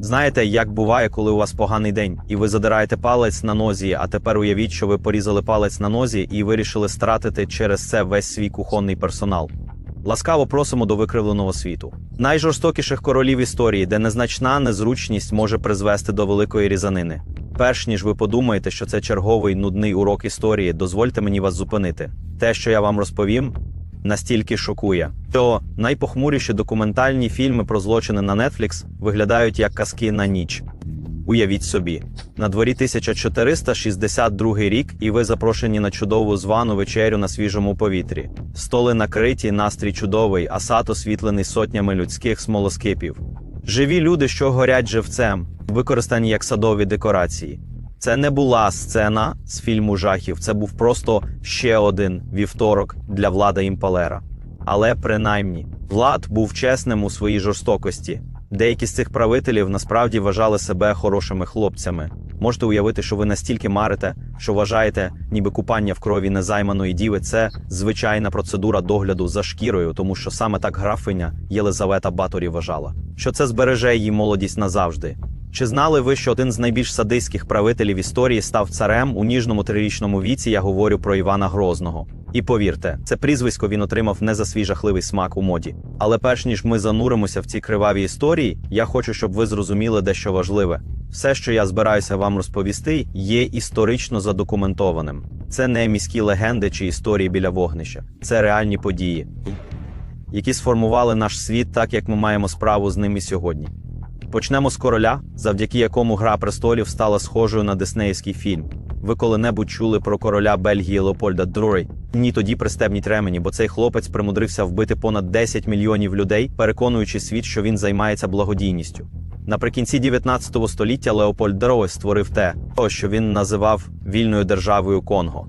Знаєте, як буває, коли у вас поганий день, і ви задираєте палець на нозі, а тепер уявіть, що ви порізали палець на нозі і вирішили стратити через це весь свій кухонний персонал. Ласкаво просимо до викривленого світу. Найжорстокіших королів історії, де незначна незручність може призвести до великої різанини. Перш ніж ви подумаєте, що це черговий нудний урок історії, дозвольте мені вас зупинити. Те, що я вам розповім, настільки шокує, що найпохмуріші документальні фільми про злочини на Netflix виглядають як казки на ніч. Уявіть собі, на дворі 1462 рік, і ви запрошені на чудову звану вечерю на свіжому повітрі. Столи накриті, настрій чудовий, а сад освітлений сотнями людських смолоскипів. Живі люди, що горять живцем, використані як садові декорації. Це не була сцена з фільму жахів, це був просто ще один вівторок для влада імпалера. Але принаймні влад був чесним у своїй жорстокості. Деякі з цих правителів насправді вважали себе хорошими хлопцями. Можете уявити, що ви настільки марите, що вважаєте, ніби купання в крові незайманої діви це звичайна процедура догляду за шкірою, тому що саме так графиня Єлизавета Баторі вважала, що це збереже її молодість назавжди. Чи знали ви, що один з найбільш садистських правителів історії став царем у ніжному трирічному віці? Я говорю про Івана Грозного. І повірте, це прізвисько він отримав не за свій жахливий смак у моді. Але перш ніж ми зануримося в ці криваві історії, я хочу, щоб ви зрозуміли дещо важливе. Все, що я збираюся вам розповісти, є історично задокументованим. Це не міські легенди чи історії біля вогнища, це реальні події, які сформували наш світ так, як ми маємо справу з ним і сьогодні. Почнемо з короля, завдяки якому Гра престолів стала схожою на диснеївський фільм. Ви коли-небудь чули про короля Бельгії Леопольда II? Ні, тоді пристебніть ремені, бо цей хлопець примудрився вбити понад 10 мільйонів людей, переконуючи світ, що він займається благодійністю. Наприкінці 19 століття Леопольд II створив те, що він називав вільною державою Конго.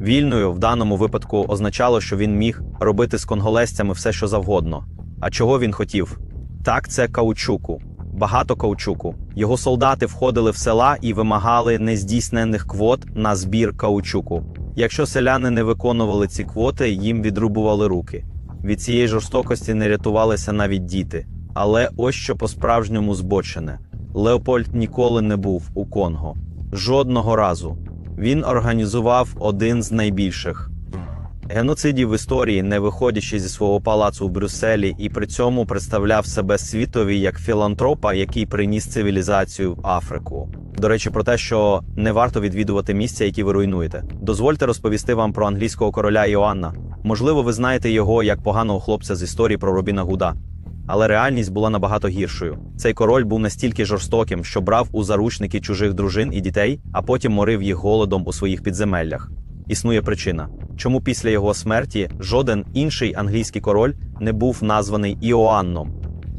Вільною в даному випадку означало, що він міг робити з конголезцями все, що завгодно. А чого він хотів? Так, це каучуку. Багато каучуку. Його солдати входили в села і вимагали нездійснених квот на збір каучуку. Якщо селяни не виконували ці квоти, їм відрубували руки. Від цієї жорстокості не рятувалися навіть діти. Але ось що по-справжньому збочене: Леопольд ніколи не був у Конго. Жодного разу. Він організував один з найбільших геноцидів в історії, не виходячи зі свого палацу в Брюсселі, і при цьому представляв себе світові як філантропа, який приніс цивілізацію в Африку. До речі, про те, що не варто відвідувати місця, які ви руйнуєте. Дозвольте розповісти вам про англійського короля Іоанна. Можливо, ви знаєте його як поганого хлопця з історії про Робіна Гуда. Але реальність була набагато гіршою. Цей король був настільки жорстоким, що брав у заручники чужих дружин і дітей, а потім морив їх голодом у своїх підземеллях. Існує причина, чому після його смерті жоден інший англійський король не був названий Іоанном.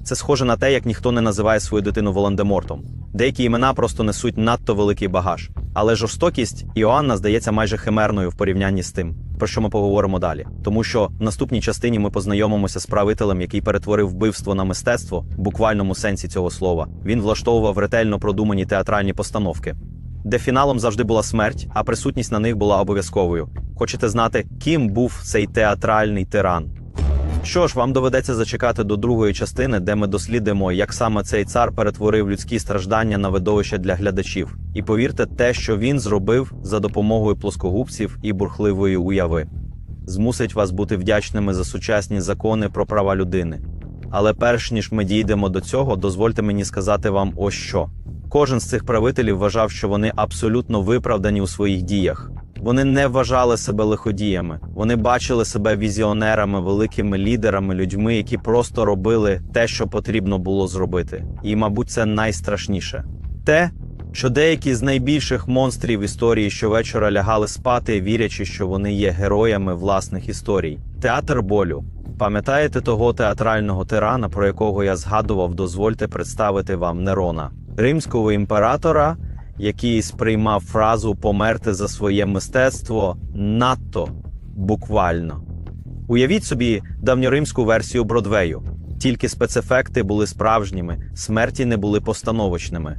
Це схоже на те, як ніхто не називає свою дитину Волан-де-Мортом. Деякі імена просто несуть надто великий багаж. Але жорстокість Іоанна здається майже химерною в порівнянні з тим, про що ми поговоримо далі. Тому що в наступній частині ми познайомимося з правителем, який перетворив вбивство на мистецтво в буквальному сенсі цього слова. Він влаштовував ретельно продумані театральні постановки, де фіналом завжди була смерть, а присутність на них була обов'язковою. Хочете знати, ким був цей театральний тиран? Що ж, вам доведеться зачекати до другої частини, де ми дослідимо, як саме цей цар перетворив людські страждання на видовище для глядачів. І повірте, те, що він зробив за допомогою плоскогубців і бурхливої уяви, змусить вас бути вдячними за сучасні закони про права людини. Але перш ніж ми дійдемо до цього, дозвольте мені сказати вам ось що. Кожен з цих правителів вважав, що вони абсолютно виправдані у своїх діях. Вони не вважали себе лиходіями. Вони бачили себе візіонерами, великими лідерами, людьми, які просто робили те, що потрібно було зробити. І, мабуть, це найстрашніше. Те, що деякі з найбільших монстрів історії щовечора лягали спати, вірячи, що вони є героями власних історій. Театр болю. Пам'ятаєте того театрального тирана, про якого я згадував, дозвольте представити вам Нерона, римського імператора, який сприймав фразу померти за своє мистецтво надто буквально. Уявіть собі давньоримську версію Бродвею. Тільки спецефекти були справжніми, смерті не були постановочними.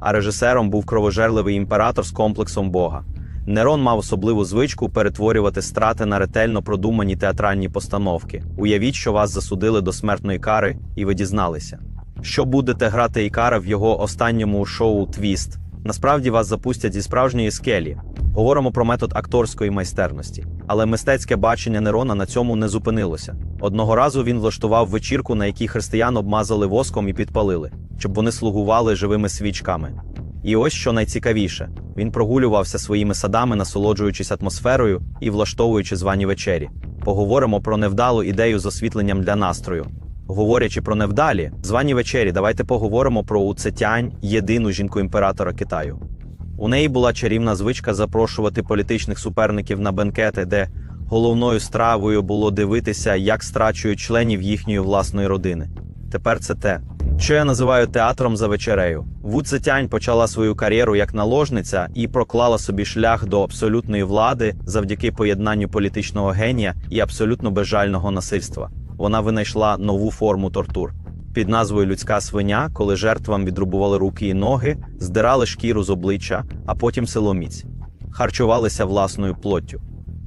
А режисером був кровожерливий імператор з комплексом Бога. Нерон мав особливу звичку перетворювати страти на ретельно продумані театральні постановки. Уявіть, що вас засудили до смертної кари, і ви дізналися, що будете грати Ікара в його останньому шоу Твіст. Насправді вас запустять зі справжньої скелі. Говоримо про метод акторської майстерності. Але мистецьке бачення Нерона на цьому не зупинилося. Одного разу він влаштував вечірку, на якій християн обмазали воском і підпалили, щоб вони слугували живими свічками. І ось що найцікавіше: він прогулювався своїми садами, насолоджуючись атмосферою і влаштовуючи звані вечері. Поговоримо про невдалу ідею з освітленням для настрою. Говорячи про невдалі, звані вечері, давайте поговоримо про Уцетянь, єдину жінку імператора Китаю. У неї була чарівна звичка запрошувати політичних суперників на бенкети, де головною стравою було дивитися, як страчують членів їхньої власної родини. Тепер це те, що я називаю театром за вечерею. Ву Цетянь почала свою кар'єру як наложниця і проклала собі шлях до абсолютної влади завдяки поєднанню політичного генія і абсолютно безжального насильства. Вона винайшла нову форму тортур під назвою Людська свиня, коли жертвам відрубували руки і ноги, здирали шкіру з обличчя, а потім силоміць, харчувалися власною плоттю.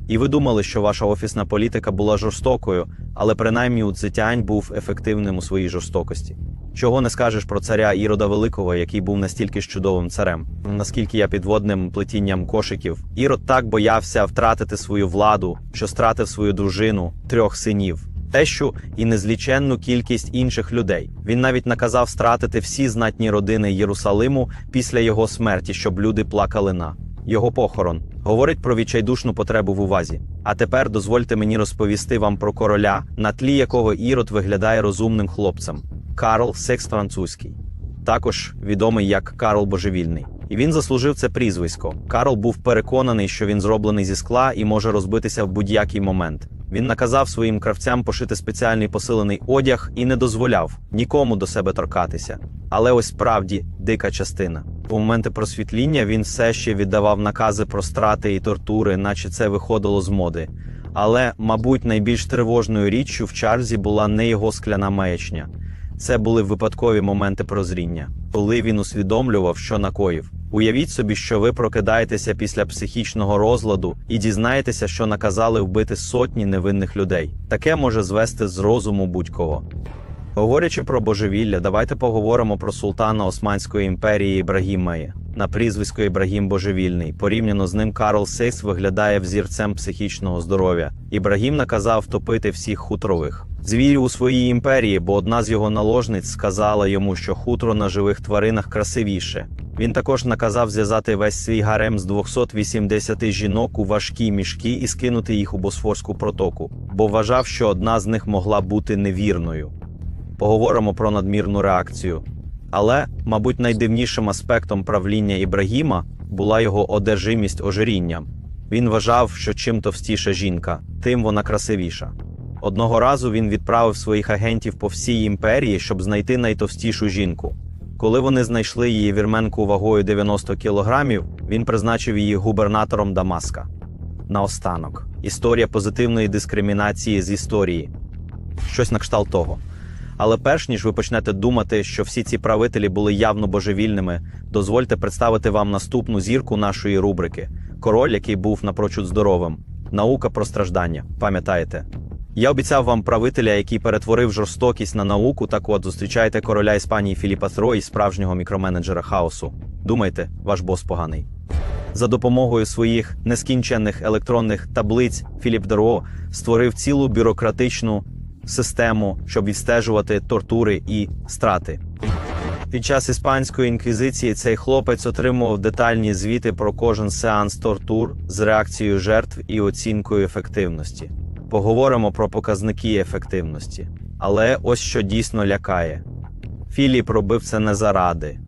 І ви думали, що ваша офісна політика була жорстокою, але принаймні Уцзетянь був ефективним у своїй жорстокості. Чого не скажеш про царя Ірода Великого, який був настільки ж чудовим царем, наскільки я підводним плетінням кошиків. Ірод так боявся втратити свою владу, що стратив свою дружину, трьох синів, тещу і незліченну кількість інших людей. Він навіть наказав стратити всі знатні родини Єрусалиму після його смерті, щоб люди плакали на його похорон. Говорить про відчайдушну потребу в увазі. А тепер дозвольте мені розповісти вам про короля, на тлі якого Ірод виглядає розумним хлопцем. Карл Секс Французький, також відомий як Карл Божевільний. І він заслужив це прізвисько. Карл був переконаний, що він зроблений зі скла і може розбитися в будь-який момент. Він наказав своїм кравцям пошити спеціальний посилений одяг і не дозволяв нікому до себе торкатися. Але ось справді дика частина. У моменти просвітління він все ще віддавав накази про страти і тортури, наче це виходило з моди. Але, мабуть, найбільш тривожною річчю в Чарльзі була не його скляна маячня. Це були випадкові моменти прозріння, коли він усвідомлював, що накоїв. Уявіть собі, що ви прокидаєтеся після психічного розладу і дізнаєтеся, що наказали вбити сотні невинних людей. Таке може звести з розуму будь-кого. Говорячи про божевілля, давайте поговоримо про султана Османської імперії Ібрагімея на прізвисько Ібрагім Божевільний. Порівняно з ним Карл Сейс виглядає взірцем психічного здоров'я. Ібрагім наказав топити всіх хутрових. Звірів у своїй імперії, бо одна з його наложниць сказала йому, що хутро на живих тваринах красивіше. Він також наказав зв'язати весь свій гарем з 280 жінок у важкі мішки і скинути їх у Босфорську протоку, бо вважав, що одна з них могла бути невірною. Поговоримо про надмірну реакцію. Але, мабуть, найдивнішим аспектом правління Ібрагіма була його одержимість ожирінням. Він вважав, що чим товстіша жінка, тим вона красивіша. Одного разу він відправив своїх агентів по всій імперії, щоб знайти найтовстішу жінку. Коли вони знайшли її вірменку вагою 90 кілограмів, він призначив її губернатором Дамаска. Наостанок, історія позитивної дискримінації з історії. Щось на кшталт того. Але перш ніж ви почнете думати, що всі ці правителі були явно божевільними, дозвольте представити вам наступну зірку нашої рубрики: король, який був напрочуд здоровим. Наука про страждання. Пам'ятаєте? Я обіцяв вам правителя, який перетворив жорстокість на науку. Так от зустрічайте короля Іспанії Філіпа Тро і справжнього мікроменеджера хаосу. Думайте, ваш бос поганий. За допомогою своїх нескінченних електронних таблиць Філіп Деро створив цілу бюрократичну систему, щоб відстежувати тортури і страти. Під час іспанської інквізиції цей хлопець отримував детальні звіти про кожен сеанс тортур з реакцією жертв і оцінкою ефективності. Поговоримо про показники ефективності. Але ось що дійсно лякає: Філіп робив це не заради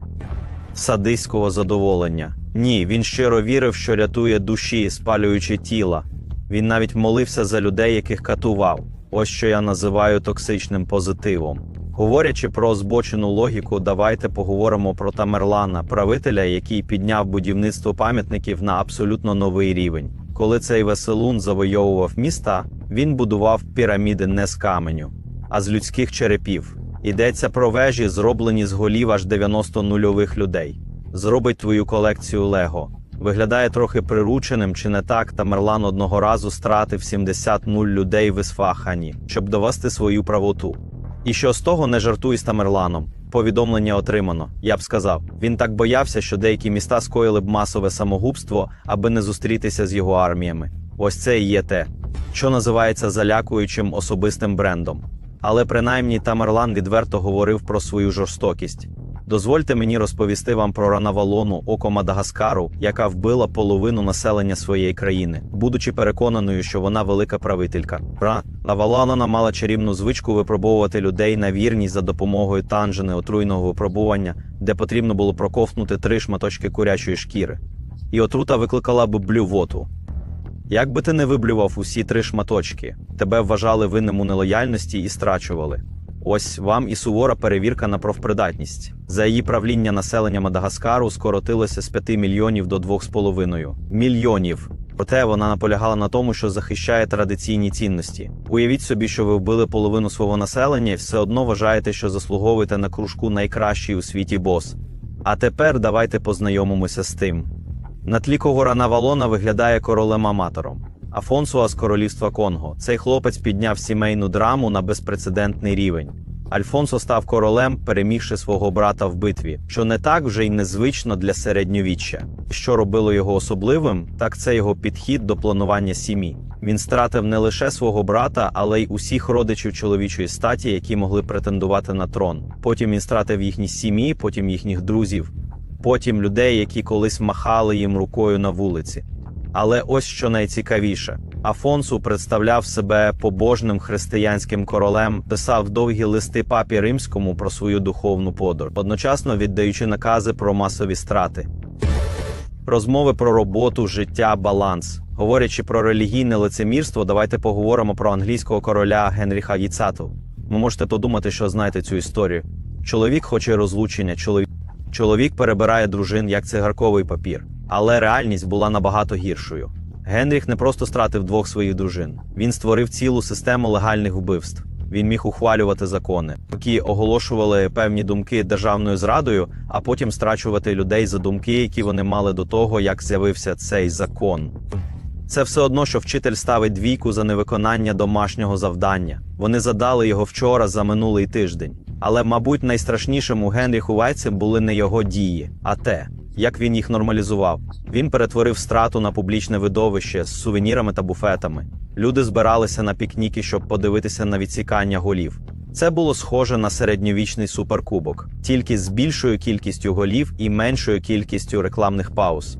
садистського задоволення. Ні, він щиро вірив, що рятує душі, спалюючи тіла. Він навіть молився за людей, яких катував. Ось що я називаю токсичним позитивом. Говорячи про збочену логіку, давайте поговоримо про Тамерлана, правителя, який підняв будівництво пам'ятників на абсолютно новий рівень. Коли цей веселун завойовував міста, він будував піраміди не з каменю, а з людських черепів. Йдеться про вежі, зроблені з голів аж 90 нульових людей. Зробить твою колекцію Лего. Виглядає трохи прирученим, чи не так, Тамерлан одного разу стратив 70 нуль людей в Ісфахані, щоб довести свою правоту. І що з того не жартуй з Тамерланом. повідомлення отримано. Я б сказав, він так боявся, що деякі міста скоїли б масове самогубство, аби не зустрітися з його арміями. Ось це і є те, що називається залякуючим особистим брендом. Але принаймні Тамерлан відверто говорив про свою жорстокість. Дозвольте мені розповісти вам про Ранавалону, око Мадагаскару, яка вбила половину населення своєї країни, будучи переконаною, що вона велика правителька. Ранавалона мала чарівну звичку випробовувати людей на вірність за допомогою танжени отруйного випробування, де потрібно було проковтнути три шматочки курячої шкіри. І отрута викликала б блювоту. Як би ти не виблював усі три шматочки, тебе вважали винним у нелояльності і страчували. Ось вам і сувора перевірка на профпридатність. За її правління населення Мадагаскару скоротилося з 5 мільйонів до 2,5 мільйонів. Проте вона наполягала на тому, що захищає традиційні цінності. Уявіть собі, що ви вбили половину свого населення і все одно вважаєте, що заслуговуєте на кружку найкращий у світі бос. А тепер давайте познайомимося з тим. На тлі кого Ранавалона виглядає королем-аматором. Афонсуа з королівства Конго. Цей хлопець підняв сімейну драму на безпрецедентний рівень. Альфонсо став королем, перемігши свого брата в битві, що не так вже й незвично для середньовіччя. Що робило його особливим, так це його підхід до планування сім'ї. Він стратив не лише свого брата, але й усіх родичів чоловічої статі, які могли претендувати на трон. Потім він стратив їхні сім'ї, потім їхніх друзів, потім людей, які колись махали їм рукою на вулиці. Але ось що найцікавіше: Афонсу представляв себе побожним християнським королем, писав довгі листи папі римському про свою духовну подорож, одночасно віддаючи накази про масові страти. Розмови про роботу, життя, баланс. Говорячи про релігійне лицемірство, давайте поговоримо про англійського короля Генріха Віцату. Ви можете подумати, що знаєте цю історію. Чоловік хоче розлучення, чоловік. Чоловік перебирає дружин як цигарковий папір. Але реальність була набагато гіршою. Генріх не просто стратив двох своїх дружин, він створив цілу систему легальних вбивств. Він міг ухвалювати закони, які оголошували певні думки державною зрадою, а потім страчувати людей за думки, які вони мали до того, як з'явився цей закон. Це все одно, що вчитель ставить двійку за невиконання домашнього завдання. Вони задали його вчора за минулий тиждень. Але, мабуть, найстрашнішим у Генріху Вайці були не його дії, а те, як він їх нормалізував. Він перетворив страту на публічне видовище з сувенірами та буфетами. Люди збиралися на пікніки, щоб подивитися на відсікання голів. Це було схоже на середньовічний суперкубок, тільки з більшою кількістю голів і меншою кількістю рекламних пауз.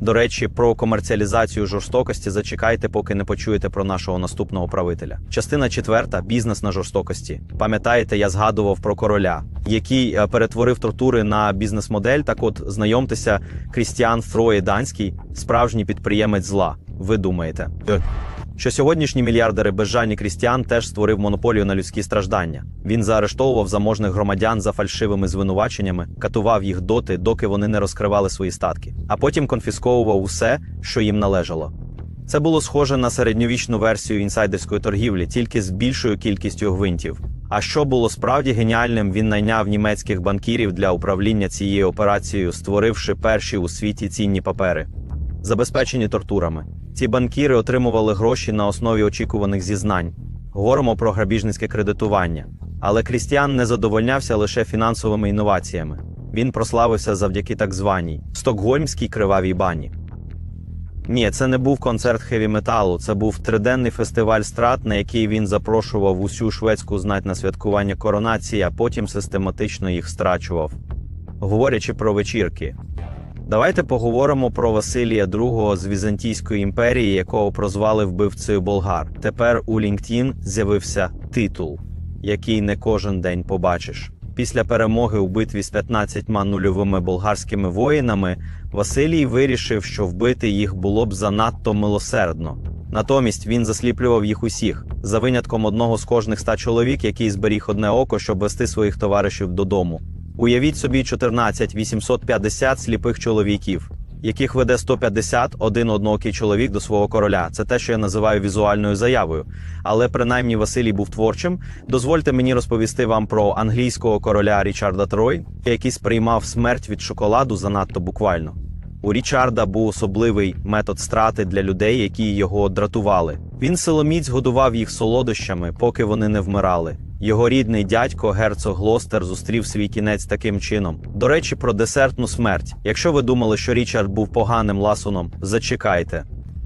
До речі, про комерціалізацію жорстокості зачекайте, поки не почуєте про нашого наступного правителя. Частина четверта бізнес на жорстокості. Пам'ятаєте, я згадував про короля, який е, перетворив тортури на бізнес-модель. Так, от знайомтеся, Крістіан Фрої Данський, справжній підприємець зла. Ви думаєте? Що сьогоднішні мільярдери безжальні Крістіан теж створив монополію на людські страждання. Він заарештовував заможних громадян за фальшивими звинуваченнями, катував їх доти, доки вони не розкривали свої статки, а потім конфісковував усе, що їм належало. Це було схоже на середньовічну версію інсайдерської торгівлі, тільки з більшою кількістю гвинтів. А що було справді геніальним, він найняв німецьких банкірів для управління цією операцією, створивши перші у світі цінні папери, забезпечені тортурами. Ці банкіри отримували гроші на основі очікуваних зізнань. Говоримо про грабіжницьке кредитування. Але Крістіан не задовольнявся лише фінансовими інноваціями. Він прославився завдяки так званій Стокгольмській кривавій бані. Ні, це не був концерт хеві металу, це був триденний фестиваль страт, на який він запрошував усю шведську знать на святкування коронації, а потім систематично їх страчував. Говорячи про вечірки, Давайте поговоримо про Василія II з Візантійської імперії, якого прозвали вбивцею болгар. Тепер у LinkedIn з'явився титул, який не кожен день побачиш. Після перемоги у битві з 15 нульовими болгарськими воїнами Василій вирішив, що вбити їх було б занадто милосердно. Натомість він засліплював їх усіх за винятком одного з кожних ста чоловік, який зберіг одне око, щоб вести своїх товаришів додому. Уявіть собі 14 850 сліпих чоловіків, яких веде 150 один одноокий чоловік до свого короля. Це те, що я називаю візуальною заявою. Але принаймні Василій був творчим. Дозвольте мені розповісти вам про англійського короля Річарда Трой, який сприймав смерть від шоколаду занадто буквально. У Річарда був особливий метод страти для людей, які його дратували. Він силоміць годував їх солодощами, поки вони не вмирали. Його рідний дядько герцог Глостер зустрів свій кінець таким чином. До речі, про десертну смерть. Якщо ви думали, що Річард був поганим ласуном, зачекайте.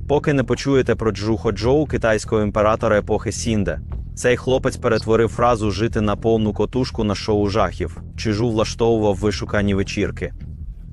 Поки не почуєте про Джухо Джоу, китайського імператора епохи Сінде. Цей хлопець перетворив фразу жити на повну котушку на шоу жахів. Чижу влаштовував вишукані вечірки,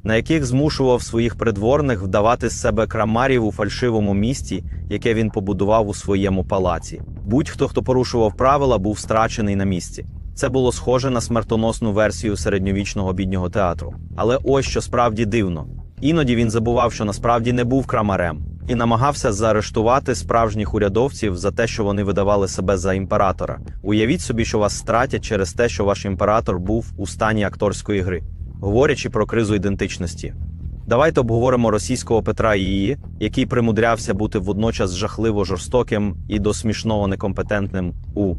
на яких змушував своїх придворних вдавати з себе крамарів у фальшивому місті, яке він побудував у своєму палаці. Будь-хто, хто порушував правила, був страчений на місці. Це було схоже на смертоносну версію середньовічного біднього театру. Але ось що справді дивно. Іноді він забував, що насправді не був крамарем, і намагався заарештувати справжніх урядовців за те, що вони видавали себе за імператора. Уявіть собі, що вас стратять через те, що ваш імператор був у стані акторської гри, говорячи про кризу ідентичності. Давайте обговоримо російського Петра Ії, який примудрявся бути водночас жахливо жорстоким і до смішного некомпетентним у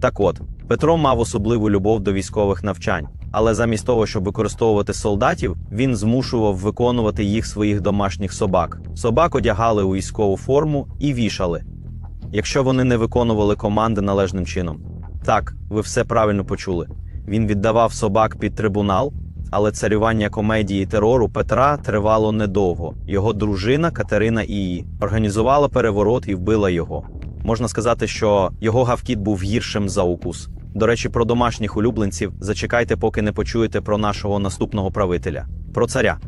так от Петро мав особливу любов до військових навчань, але замість того, щоб використовувати солдатів, він змушував виконувати їх своїх домашніх собак. Собак одягали у військову форму і вішали, якщо вони не виконували команди належним чином. Так, ви все правильно почули. Він віддавав собак під трибунал, але царювання комедії терору Петра тривало недовго. Його дружина Катерина Ії організувала переворот і вбила його. Можна сказати, що його гавкіт був гіршим за укус. До речі, про домашніх улюбленців зачекайте, поки не почуєте про нашого наступного правителя, про царя,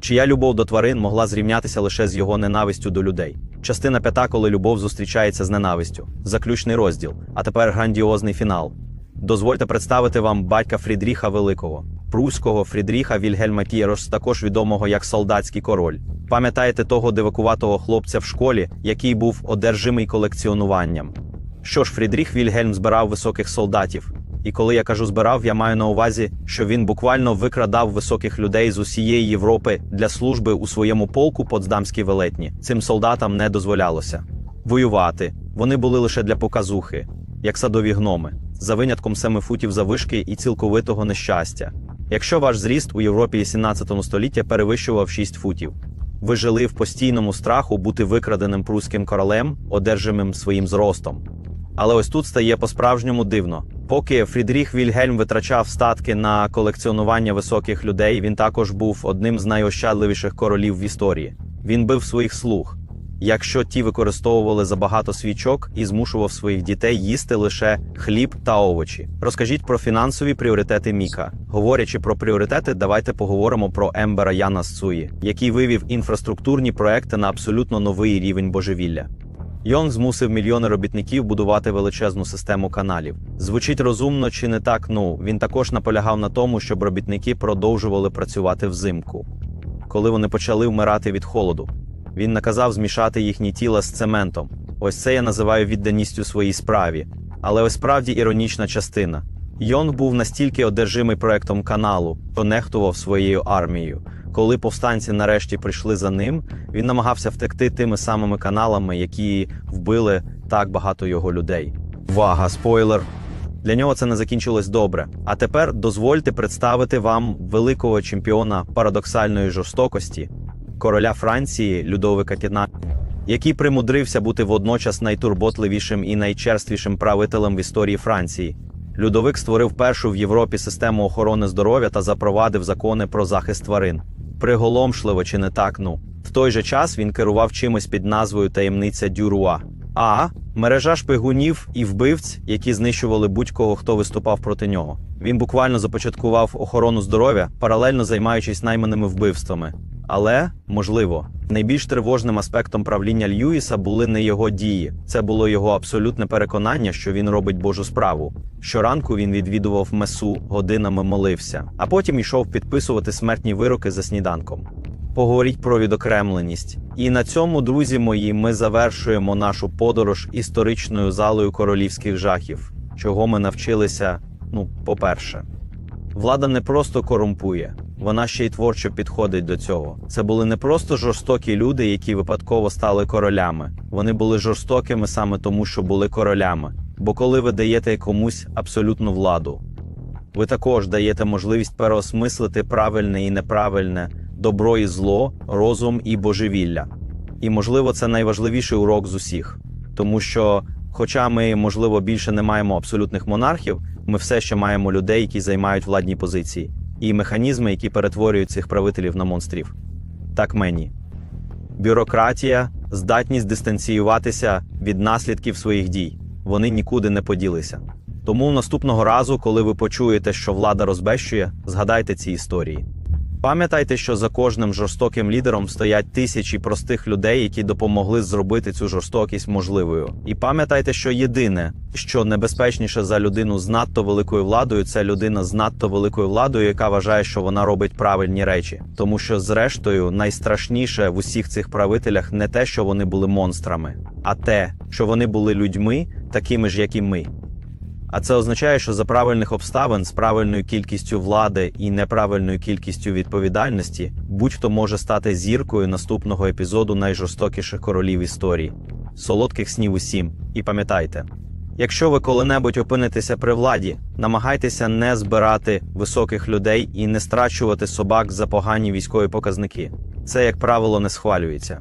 чия любов до тварин могла зрівнятися лише з його ненавистю до людей. Частина п'ята, коли любов зустрічається з ненавистю, заключний розділ, а тепер грандіозний фінал. Дозвольте представити вам батька Фрідріха Великого, пруського Фрідріха Вільгельма Кірош, також відомого як солдатський король. Пам'ятаєте того дивакуватого хлопця в школі, який був одержимий колекціонуванням? Що ж, Фрідріх Вільгельм збирав високих солдатів. І коли я кажу збирав, я маю на увазі, що він буквально викрадав високих людей з усієї Європи для служби у своєму полку Потсдамській велетні. Цим солдатам не дозволялося воювати. Вони були лише для показухи, як садові гноми, за винятком семи футів завишки і цілковитого нещастя. Якщо ваш зріст у Європі 17 століття перевищував 6 футів, ви жили в постійному страху бути викраденим прусським королем, одержимим своїм зростом. Але ось тут стає по-справжньому дивно. Поки Фрідріх Вільгельм витрачав статки на колекціонування високих людей, він також був одним з найощадливіших королів в історії. Він бив своїх слуг. Якщо ті використовували забагато свічок і змушував своїх дітей їсти лише хліб та овочі. Розкажіть про фінансові пріоритети Міка. Говорячи про пріоритети, давайте поговоримо про Ембера Яна Сцуї, який вивів інфраструктурні проекти на абсолютно новий рівень божевілля. Йон змусив мільйони робітників будувати величезну систему каналів. Звучить розумно чи не так? Ну він також наполягав на тому, щоб робітники продовжували працювати взимку, коли вони почали вмирати від холоду. Він наказав змішати їхні тіла з цементом. Ось це я називаю відданістю своїй справі. Але ось справді іронічна частина. Йонг був настільки одержимий проектом каналу, що нехтував своєю армією. Коли повстанці нарешті прийшли за ним, він намагався втекти тими самими каналами, які вбили так багато його людей. Вага, спойлер! Для нього це не закінчилось добре. А тепер дозвольте представити вам великого чемпіона парадоксальної жорстокості, короля Франції Людовика Кіна, який примудрився бути водночас найтурботливішим і найчерствішим правителем в історії Франції. Людовик створив першу в Європі систему охорони здоров'я та запровадив закони про захист тварин. Приголомшливо чи не так ну. В той же час він керував чимось під назвою таємниця Дюруа. А мережа шпигунів і вбивць, які знищували будь-кого, хто виступав проти нього. Він буквально започаткував охорону здоров'я, паралельно займаючись найманими вбивствами. Але, можливо, найбільш тривожним аспектом правління Льюіса були не його дії, це було його абсолютне переконання, що він робить Божу справу. Щоранку він відвідував месу, годинами молився, а потім йшов підписувати смертні вироки за сніданком. Поговоріть про відокремленість. І на цьому, друзі мої, ми завершуємо нашу подорож історичною залою королівських жахів, чого ми навчилися. Ну, по-перше, влада не просто корумпує, вона ще й творчо підходить до цього. Це були не просто жорстокі люди, які випадково стали королями. Вони були жорстокими саме тому, що були королями. Бо коли ви даєте комусь абсолютну владу, ви також даєте можливість переосмислити правильне і неправильне, добро і зло, розум і божевілля. І, можливо, це найважливіший урок з усіх, тому що Хоча ми, можливо, більше не маємо абсолютних монархів, ми все ще маємо людей, які займають владні позиції, і механізми, які перетворюють цих правителів на монстрів. Так мені. Бюрократія, здатність дистанціюватися від наслідків своїх дій. Вони нікуди не поділися. Тому наступного разу, коли ви почуєте, що влада розбещує, згадайте ці історії. Пам'ятайте, що за кожним жорстоким лідером стоять тисячі простих людей, які допомогли зробити цю жорстокість можливою. І пам'ятайте, що єдине, що небезпечніше за людину з надто великою владою, це людина з надто великою владою, яка вважає, що вона робить правильні речі. Тому що, зрештою, найстрашніше в усіх цих правителях не те, що вони були монстрами, а те, що вони були людьми, такими ж, як і ми. А це означає, що за правильних обставин з правильною кількістю влади і неправильною кількістю відповідальності будь-хто може стати зіркою наступного епізоду найжорстокіших королів історії. Солодких снів усім. І пам'ятайте, якщо ви коли-небудь опинитеся при владі, намагайтеся не збирати високих людей і не страчувати собак за погані військові показники. Це, як правило, не схвалюється.